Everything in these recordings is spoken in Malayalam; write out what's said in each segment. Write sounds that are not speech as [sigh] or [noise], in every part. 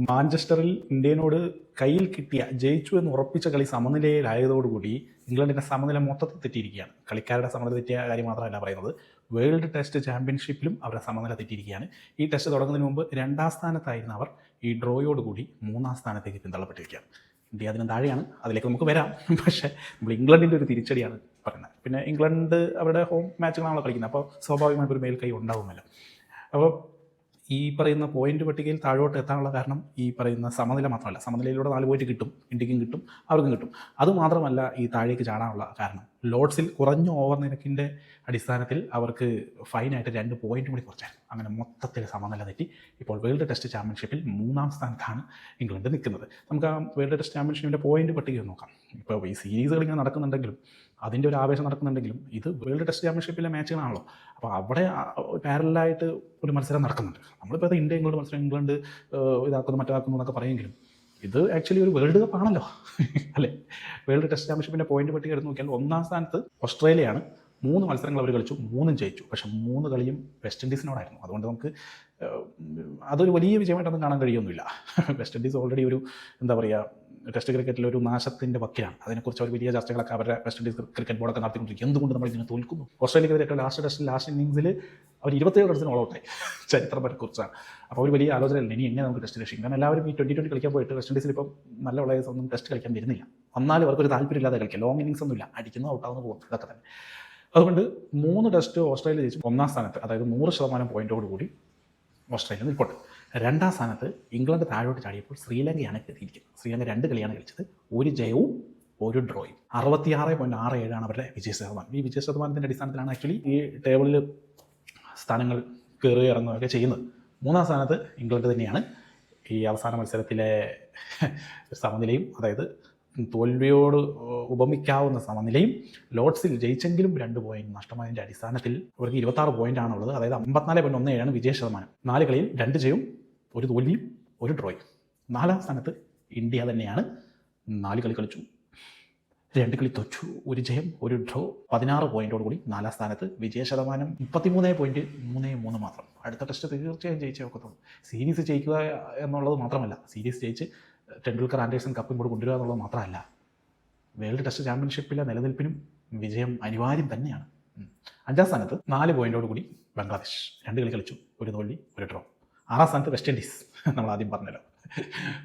മാഞ്ചസ്റ്ററിൽ ഇന്ത്യനോട് കയ്യിൽ കിട്ടിയ ജയിച്ചു എന്ന് ഉറപ്പിച്ച കളി സമനിലയിലായതോടുകൂടി ഇംഗ്ലണ്ടിന്റെ സമനില മൊത്തത്തിൽ തെറ്റിയിരിക്കുകയാണ്. കളിക്കാരുടെ സമനില തെറ്റിയ കാര്യം മാത്രമല്ല പറയുന്നത്. വേൾഡ് ടെസ്റ്റ് ചാമ്പ്യൻഷിപ്പിലും അവരുടെ സമനില തെറ്റിയിരിക്കുകയാണ്. ഈ ടെസ്റ്റ് തുടങ്ങുന്നതിന് മുമ്പ് രണ്ടാം സ്ഥാനത്തായിരുന്ന അവർ. ഈ ഡ്രോയോടുകൂടി മൂന്നാം സ്ഥാനത്തേക്ക് പിന്തള്ളപ്പെട്ടിരിക്കുകയാണ്. ഇന്ത്യ അതിന് താഴെയാണ്. അതിലേക്ക് നമുക്ക് വരാം. പക്ഷേ നമ്മൾ ഇംഗ്ലണ്ടിന്റെ ഒരു തിരിച്ചടിയാണ് പറയുന്നത്. പിന്നെ ഇംഗ്ലണ്ട് അവരുടെ ഹോം മാച്ചുകളാണല്ലോ കളിക്കുന്നത്. അപ്പോൾ സ്വാഭാവികമായിട്ട് ഒരു മേൽക്കൈ ഉണ്ടാവുമല്ലോ. അപ്പോൾ ഈ പറയുന്ന പോയിന്റ് പട്ടികയിൽ താഴോട്ട് എത്താനുള്ള കാരണം ഈ പറയുന്ന സമനില മാത്രമല്ല. സമനിലയിലൂടെ നാല് പോയിന്റ് കിട്ടും ഇന്ത്യക്കും കിട്ടും അവർക്കും കിട്ടും. അതുമാത്രമല്ല ഈ താഴേക്ക് ചാടാനുള്ള കാരണം. ലോഡ്സിൽ കുറഞ്ഞ ഓവർ നിരക്കിന്റെ അടിസ്ഥാനത്തിൽ അവർക്ക് ഫൈനായിട്ട് രണ്ട് പോയിന്റ് കൂടി കുറച്ചായിരുന്നു. അങ്ങനെ മൊത്തത്തിൽ സമനില തെറ്റി ഇപ്പോൾ വേൾഡ് ടെസ്റ്റ് ചാമ്പ്യൻഷിപ്പിൽ മൂന്നാം സ്ഥാനത്താണ് ഇംഗ്ലണ്ട് നിൽക്കുന്നത്. നമുക്ക് ആ വേൾഡ് ടെസ്റ്റ് ചാമ്പ്യൻഷിപ്പിന്റെ പോയിന്റ് പട്ടിക നോക്കാം. ഇപ്പോൾ ഈ സീരീസുകൾ ഇങ്ങനെ നടക്കുന്നുണ്ടെങ്കിലും അതിന്റെ ഒരു ആവേശം നടക്കുന്നുണ്ടെങ്കിലും ഇത് വേൾഡ് ടെസ്റ്റ് ചാമ്പ്യൻഷിപ്പിലെ മാച്ചുകളാണല്ലോ. അപ്പോൾ അവിടെ പാരലായിട്ട് ഒരു മത്സരം നടക്കുന്നുണ്ട്. നമ്മളിപ്പോൾ അത് ഇന്ത്യ ഇംഗ്ലണ്ട് മത്സരം ഇംഗ്ലണ്ട് ഇതാക്കുന്നു മറ്റാക്കുന്നു എന്നൊക്കെ പറയുമെങ്കിലും ഇത് ആക്ച്വലി ഒരു വേൾഡ് കപ്പ് ആണല്ലോ. [laughs] അല്ലേ? വേൾഡ് ടെസ്റ്റ് ചാമ്പ്യൻഷിപ്പിന്റെ പോയിന്റ് പട്ടിക എടുത്ത് നോക്കിയാൽ ഒന്നാം സ്ഥാനത്ത് ഓസ്ട്രേലിയയാണ്. മൂന്ന് മത്സരങ്ങൾ അവർ കളിച്ചു മൂന്നും ജയിച്ചു. പക്ഷെ മൂന്ന് കളിയും വെസ്റ്റ് ഇൻഡീസിനോടായിരുന്നു. അതുകൊണ്ട് നമുക്ക് അതൊരു വലിയ വിജയമായിട്ടൊന്നും കാണാൻ കഴിയൊന്നുമില്ല. [laughs] വെസ്റ്റ് ഇൻഡീസ് ഓൾറെഡി ഒരു എന്താ പറയുക ടെസ്റ്റ് ക്രിക്കറ്റിൽ ഒരു നാശത്തിന്റെ വക്കിലാണ്. അതിനെക്കുറിച്ച് അവർ വലിയ ചർച്ചകളൊക്കെ അവരുടെ വെസ്റ്റ് ഇൻഡീസ് ക്രിക്കറ്റ് ബോർഡൊക്കെ നടത്തിക്കൊണ്ടിരിക്കും. എന്തുകൊണ്ട് നമ്മൾ ഇതിനെ തോൽക്കുന്നു? ഓസ്ട്രേലിയക്കെതിരെ ലാസ്റ്റ് ടെസ്റ്റ് ലാസ്റ്റ് ഇന്നിങ്സിൽ അവർ ഇരുപത്തേഴ് റൺസിന് ഓൾ ഔട്ടായി ചരിത്രത്തെ കുറിച്ചാണ്. അപ്പോൾ ഒരു വലിയ ആലോചനയല്ല ഇനി എങ്ങനെ നമുക്ക് ടെസ്റ്റ് രക്ഷിക്കും? കാരണം എല്ലാവരും ഈ ട്വന്റി ട്വന്റി കളിക്കാൻ പോയിട്ട് വെസ്റ്റ് ഇൻഡീസിൽ ഇപ്പം നല്ല പ്ലേയേഴ്സ് ഒന്നും ടെസ്റ്റ് കളിക്കാൻ വരുന്നില്ല. വന്നാലും അവർക്കൊരു താല്പര്യമില്ലാതെ കളിക്കാം. ലോങ് ഇന്നിങ്സ് ഒന്നുമില്ല. അടിക്കുന്നു ഔട്ടാവുന്ന പോകും ഇതൊക്കെ തന്നെ. അതുകൊണ്ട് മൂന്ന് ടെസ്റ്റ് ഓസ്ട്രേലിയ ജയിച്ചു. ഒന്നാം സ്ഥാനത്ത് അതായത് നൂറ് ശതമാനം പോയിന്റോട് കൂടി ഓസ്ട്രേലിയ നിൽപ്പുണ്ട്. രണ്ടാം സ്ഥാനത്ത് ഇംഗ്ലണ്ട് താഴോട്ട് ചാടിയപ്പോൾ ശ്രീലങ്കയാണ് എത്തിയിരിക്കുന്നത്. ശ്രീലങ്ക രണ്ട് കളിയാണ് കളിച്ചത്. ഒരു ജയവും ഒരു ഡ്രോയും. അറുപത്തിയാറ് പോയിന്റ് ആറ് ഏഴാണ് അവരുടെ വിജയ ശതമാനം. ഈ വിജയ ശതമാനത്തിന്റെ അടിസ്ഥാനത്തിലാണ് ആക്ച്വലി ഈ ടേബിളിൽ സ്ഥാനങ്ങൾ കയറി ഇറങ്ങുകയൊക്കെ ചെയ്യുന്നത്. മൂന്നാം സ്ഥാനത്ത് ഇംഗ്ലണ്ട് തന്നെയാണ്. ഈ അവസാന മത്സരത്തിലെ സമനിലയും അതായത് തോൽവിയോട് ഉപമിക്കാവുന്ന സമനിലയും ലോഡ്സിൽ ജയിച്ചെങ്കിലും രണ്ട് പോയിന്റ് നഷ്ടമായതിന്റെ അടിസ്ഥാനത്തിൽ അവർക്ക് ഇരുപത്താറ് പോയിന്റ് ഉള്ളത്. അതായത് അമ്പത്തിനാല് പോയിന്റ് ഒന്ന് ഏഴാണ് വിജയ ശതമാനം. നാല് കളിയിൽ രണ്ട് ജയവും ഒരു തോൽവിയും ഒരു ഡ്രോയും നാലാം സ്ഥാനത്ത് ഇന്ത്യ തന്നെയാണ്. നാല് കളി കളിച്ചു രണ്ട് കളി തോറ്റു ഒരു ജയം ഒരു ഡ്രോ പതിനാറ് പോയിന്റോട് കൂടി നാലാം സ്ഥാനത്ത് വിജയ ശതമാനം. മുപ്പത്തിമൂന്ന് പോയിന്റ് മൂന്ന് മൂന്ന് മാത്രം. അടുത്ത ടെസ്റ്റ് തീർച്ചയായും ജയിച്ചേ ഒക്കത്തുള്ളൂ. സീരീസ് ജയിക്കുക എന്നുള്ളത് മാത്രമല്ല സീരീസ് ജയിച്ച് ടെണ്ടുൽക്കർ ആൻഡേഴ്സൺ കപ്പും കൂടെ കൊണ്ടുവരിക എന്നുള്ളത് മാത്രമല്ല വേൾഡ് ടെസ്റ്റ് ചാമ്പ്യൻഷിപ്പിലെ നിലനിൽപ്പിനും വിജയം അനിവാര്യം തന്നെയാണ്. അഞ്ചാം സ്ഥാനത്ത് നാല് പോയിന്റോട് കൂടി ബംഗ്ലാദേശ് രണ്ട് കളി കളിച്ചു ഒരു തോൽവി ഒരു ഡ്രോ ആറാം സ്ഥാനത്ത് വെസ്റ്റ് ഇൻഡീസ് നമ്മൾ ആദ്യം പറഞ്ഞല്ലോ.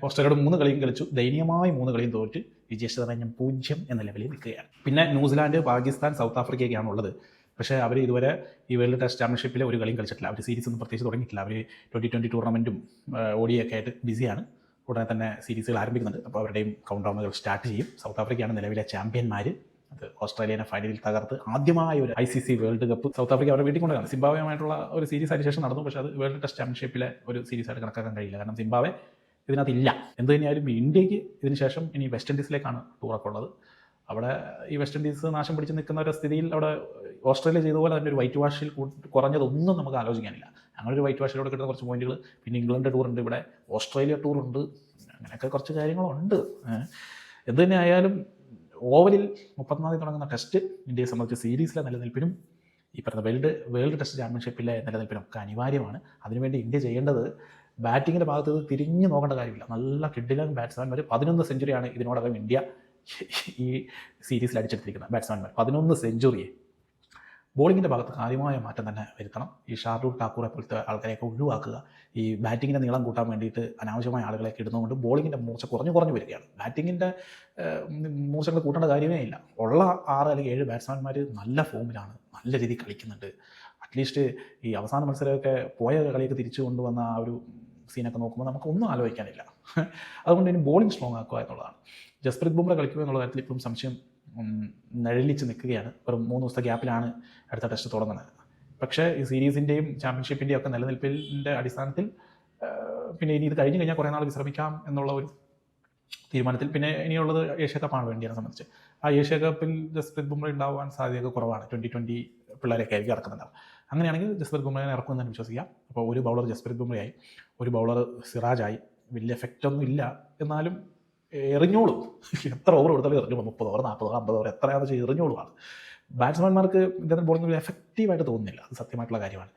ഓസ്ട്രേലിയയോട് മൂന്ന് കളിയും കളിച്ചു ദയനീയമായി മൂന്ന് കളിയും തോറ്റ് വിജയശതമാനം പൂജ്യം എന്ന ലെവലിൽ നിൽക്കുകയാണ്. പിന്നെ ന്യൂസിലാൻഡ് പാകിസ്ഥാൻ സൗത്ത് ആഫ്രിക്കയൊക്കെയാണ് ഉള്ളത്. പക്ഷേ അവർ ഇതുവരെ ഈ വേൾഡ് ടെസ്റ്റ് ചാമ്പ്യൻഷിപ്പിലെ ഒരു കളിയും കളിച്ചിട്ടില്ല. അവർ സീരീസ് ഒന്നും പ്രത്യേകിച്ച് തുടങ്ങിയിട്ടില്ല. അവർ ട്വന്റി ട്വന്റി ടൂർണമെന്റും ഓടിയൊക്കെ ആയിട്ട് ബിസിയാണ് ഉടനെ തന്നെ സീരീസുകൾ ആരംഭിക്കുന്നുണ്ട് അപ്പോൾ അവരുടെയും കൗണ്ട് ഡൗണുകൾ സ്റ്റാർട്ട് ചെയ്യും. സൗത്ത് ആഫ്രിക്കയാണ് നിലവിലെ ചാമ്പ്യന്മാർ അത് ഓസ്ട്രേലിയനെ ഫൈനലിൽ തകർത്ത് ആദ്യമായ ഒരു I C C World Cup South Africa അവരുടെ വീട്ടിൽ കൊണ്ടുവരണം സിംബാവയുമായിട്ടുള്ള ഒരു സീരീസ് അതിന് ശേഷം നടന്നു. പക്ഷേ അത് വേൾഡ് ടെസ്റ്റ് ചാമ്പ്യൻഷിപ്പിലെ ഒരു സീരീസ് ആയിട്ട് കണക്കാക്കാൻ കഴിയില്ല. കാരണം സിംബാവെ ഇതിനകത്ത് ഇല്ല. എന്ത് തന്നെയായാലും ഇന്ത്യയ്ക്ക് ഇതിനുശേഷം ഇനി വെസ്റ്റ് ഇൻഡീസിലേക്കാണ് ടൂറൊക്കെ ഉള്ളത്. അവിടെ ഈ വെസ്റ്റ് ഇൻഡീസ് നാശം പിടിച്ച് നിൽക്കുന്ന ഒരു സ്ഥിതിയിൽ അവിടെ ഓസ്ട്രേലിയ ചെയ്ത പോലെ തന്നെ ഒരു വൈറ്റ് വാഷിൽ കുറഞ്ഞതൊന്നും നമുക്ക് ആലോചിക്കാനില്ല. അങ്ങനെ ഒരു വൈറ്റ് വാഷിലൂടെ കിട്ടുന്ന കുറച്ച് പോയിന്റുകൾ പിന്നെ ഇംഗ്ലണ്ട് ടൂർ ഉണ്ട് ഇവിടെ ഓസ്ട്രേലിയ ടൂർ ഉണ്ട്. അങ്ങനെയൊക്കെ കുറച്ച് കാര്യങ്ങളുണ്ട്. എന്ത് തന്നെ ആയാലും ഓവലിൽ മുപ്പത്തിനാലിൽ തുടങ്ങുന്ന ടെസ്റ്റ് ഇന്ത്യയെ സംബന്ധിച്ച് സീരീസിലെ നിലനിൽപ്പിനും ഈ പറഞ്ഞ വേൾഡ് വേൾഡ് ടെസ്റ്റ് ചാമ്പ്യൻഷിപ്പിലെ നിലനിൽപ്പിനും ഒക്കെ അനിവാര്യമാണ്. അതിനുവേണ്ടി ഇന്ത്യ ചെയ്യേണ്ടത് ബാറ്റിങ്ങിന്റെ ഭാഗത്ത് തിരിഞ്ഞ് നോക്കേണ്ട കാര്യമില്ല. നല്ല കിഡിലൻ ബാറ്റ്സ്മാൻമാർ പതിനൊന്ന് സെഞ്ചുറിയാണ് ഇതിനോടകം ഇന്ത്യ ഈ സീരീസിൽ അടിച്ചെടുത്തിരിക്കുന്നത് ബാറ്റ്സ്മാൻമാർ പതിനൊന്ന് സെഞ്ചുറിയെ ബോളിങ്ങിന്റെ ഭാഗത്ത് കാര്യമായ മാറ്റം തന്നെ വരുത്തണം. ഈ ഷാർദൂർ ടാക്കൂറെ പോലത്തെ ആൾക്കാരെയൊക്കെ ഒഴിവാക്കുക. ഈ ബാറ്റിങ്ങിന്റെ നീളം കൂട്ടാൻ വേണ്ടിയിട്ട് അനാവശ്യമായ ആളുകളെയൊക്കെ ഇടുന്നതുകൊണ്ട് ബോളിങ്ങിന്റെ മൂർച്ച കുറഞ്ഞു കുറഞ്ഞു വരികയാണ്. ബാറ്റിങ്ങിന്റെ മൂർച്ചകൾ കൂട്ടേണ്ട കാര്യമേ ഇല്ല. ഉള്ള ആറ് അല്ലെങ്കിൽ ഏഴ് ബാറ്റ്സ്മാൻമാർ നല്ല ഫോമിലാണ് നല്ല രീതിയിൽ കളിക്കുന്നുണ്ട്. അറ്റ്ലീസ്റ്റ് ഈ അവസാന മത്സരമൊക്കെ പോയ കളിയൊക്കെ തിരിച്ചു കൊണ്ടുവന്ന ആ ഒരു സീനൊക്കെ നോക്കുമ്പോൾ നമുക്കൊന്നും ആലോചിക്കാനില്ല. [laughs] അതുകൊണ്ട് ഇനി ബോളിംഗ് സ്ട്രോങ് ആക്കുക എന്നുള്ളതാണ്. ജസ്പ്രീത് ബുംറ കളിക്കുക എന്നുള്ള കാര്യത്തിൽ ഇപ്പം സംശയം നഴലിച്ച് നിൽക്കുകയാണ്. വെറും മൂന്ന് ദിവസത്തെ ഗ്യാപ്പിലാണ് അടുത്ത ടെസ്റ്റ് തുടങ്ങുന്നത്. പക്ഷേ ഈ സീരീസിന്റെയും ചാമ്പ്യൻഷിപ്പിന്റെയും ഒക്കെ നിലനിൽപ്പിന്റെ അടിസ്ഥാനത്തിൽ പിന്നെ ഇനി ഇത് കഴിഞ്ഞ് കഴിഞ്ഞാൽ കുറേ നാൾ വിശ്രമിക്കാം എന്നുള്ള ഒരു തീരുമാനത്തിൽ. പിന്നെ ഇനിയുള്ളത് ഏഷ്യ കപ്പാണ് വേണ്ടിയാണ് സംബന്ധിച്ച്. ആ ഏഷ്യ കപ്പിൽ ജസ്പ്രീത് ബുംറ ഉണ്ടാവാൻ സാധ്യതയൊക്കെ കുറവാണ്. ട്വന്റി ട്വന്റി പിള്ളേരൊക്കെ ആയിരിക്കും ഇറക്കുന്നുണ്ടാവും അങ്ങനെയാണെങ്കിൽ ജസ്പ്രീത് ബുംറയെ ഇറക്കുമെന്ന് വിശ്വസിക്കാം. അപ്പോൾ ഒരു ബൗളർ ജസ്പ്രീത് ബുംറയായി. ഒരു ബൗളർ സിറാജായി. വലിയ എഫക്റ്റ് ഒന്നും ഇല്ല. എന്നാലും എറിഞ്ഞോളും. എത്ര ഓവർ കൊടുത്താലും എറിഞ്ഞോളൂ. മുപ്പത് ഓവർ നാൽപ്പത് ഓവർ അമ്പത് ഓവർ എത്രയാണെന്ന് വെച്ചാൽ എറിഞ്ഞോളുമാണ് ബാറ്റ്സ്മാൻമാർക്ക് ഇദ്ദേഹത്തിന് ബോളിംഗ് എഫക്റ്റീവായിട്ട് തോന്നുന്നില്ല. അത് സത്യമായിട്ടുള്ള കാര്യമാണ്.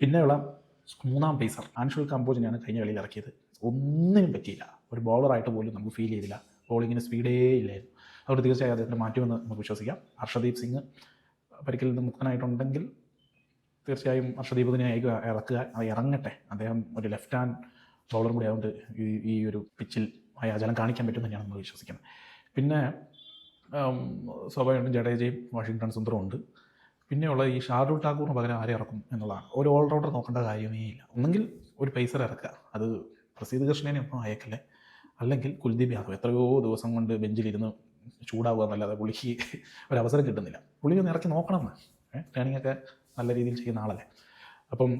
പിന്നെയുള്ള മൂന്നാം പേസർ ആൻഷുൽ കമ്പോജിനെയാണ് കഴിഞ്ഞ കളിയിൽ ഇറക്കിയത്. ഒന്നിനും പറ്റിയില്ല. ഒരു ബോളറായിട്ട് പോലും നമുക്ക് ഫീൽ ചെയ്തില്ല. ബോളിങ്ങിന് സ്പീഡേ ഇല്ലായിരുന്നു. അതുകൊണ്ട് തീർച്ചയായും അദ്ദേഹത്തിന് മാറ്റുമെന്ന് നമുക്ക് വിശ്വസിക്കാം. ഹർഷദീപ് സിംഗ് പരിക്കിൽ നിന്ന് മുക്തനായിട്ടുണ്ടെങ്കിൽ തീർച്ചയായും ഹർഷദീപ് ഇതിനെ ഇറക്കുക ഇറങ്ങട്ടെ. അദ്ദേഹം ഒരു ലെഫ്റ്റ് ഹാൻഡ് ബൗളർ കൂടി ആയതുകൊണ്ട് ഈ ഈ ഒരു പിച്ചിൽ മായാജലം കാണിക്കാൻ പറ്റും തന്നെയാണ് നമ്മൾ വിശ്വസിക്കുന്നത്. പിന്നെ സ്വാഭാവികമായിട്ടും ജഡേജയും വാഷിങ്ടൺ സുന്ദറും ഉണ്ട്. പിന്നെയുള്ള ഈ ഷാർദുൽ ടാക്കൂറിന് പകരം ആരെ ഇറക്കും എന്നുള്ളതാണ്. ഒരു ഓൾറൗണ്ടർ നോക്കേണ്ട കാര്യമേ ഇല്ല. ഒന്നെങ്കിൽ ഒരു പേസർ ഇറക്കുക. അത് പ്രസീദ് കൃഷ്ണനെ ഒന്നും അയക്കല്ലേ അല്ലെങ്കിൽ കുൽദീപ് യാദവ്. എത്രയോ ദിവസം കൊണ്ട് ബെഞ്ചിലിരുന്ന് ചൂടാവുക എന്നല്ലാതെ പുള്ളിക്ക് ഒരു അവസരം കിട്ടുന്നില്ല. പുള്ളി ഒന്ന് ഇറക്കി നോക്കണം എന്ന് ട്രെയിനിങ് ഒക്കെ നല്ല രീതിയിൽ ചെയ്യുന്ന ആളല്ലേ. അപ്പം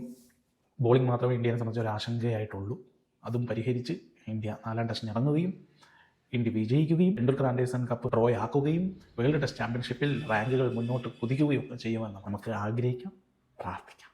ബോളിംഗ് മാത്രമേ ഇന്ത്യയെ സംബന്ധിച്ച് ഒരു ആശങ്കയായിട്ടുള്ളൂ. അതും പരിഹരിച്ച് ഇന്ത്യ നാലാം ടെസ്റ്റിന് ഇറങ്ങുകയും ഇന്ത്യ വിജയിക്കുകയും ടെണ്ടുൽക്കർ ആൻഡേഴ്സൺ കപ്പ് ഡ്രോ ആക്കുകയും വേൾഡ് ടെസ്റ്റ് ചാമ്പ്യൻഷിപ്പിൽ റാങ്കുകൾ മുന്നോട്ട് കുതിക്കുകയും ഒക്കെ ചെയ്യുമെന്ന് നമുക്ക് ആഗ്രഹിക്കാം പ്രാർത്ഥിക്കാം.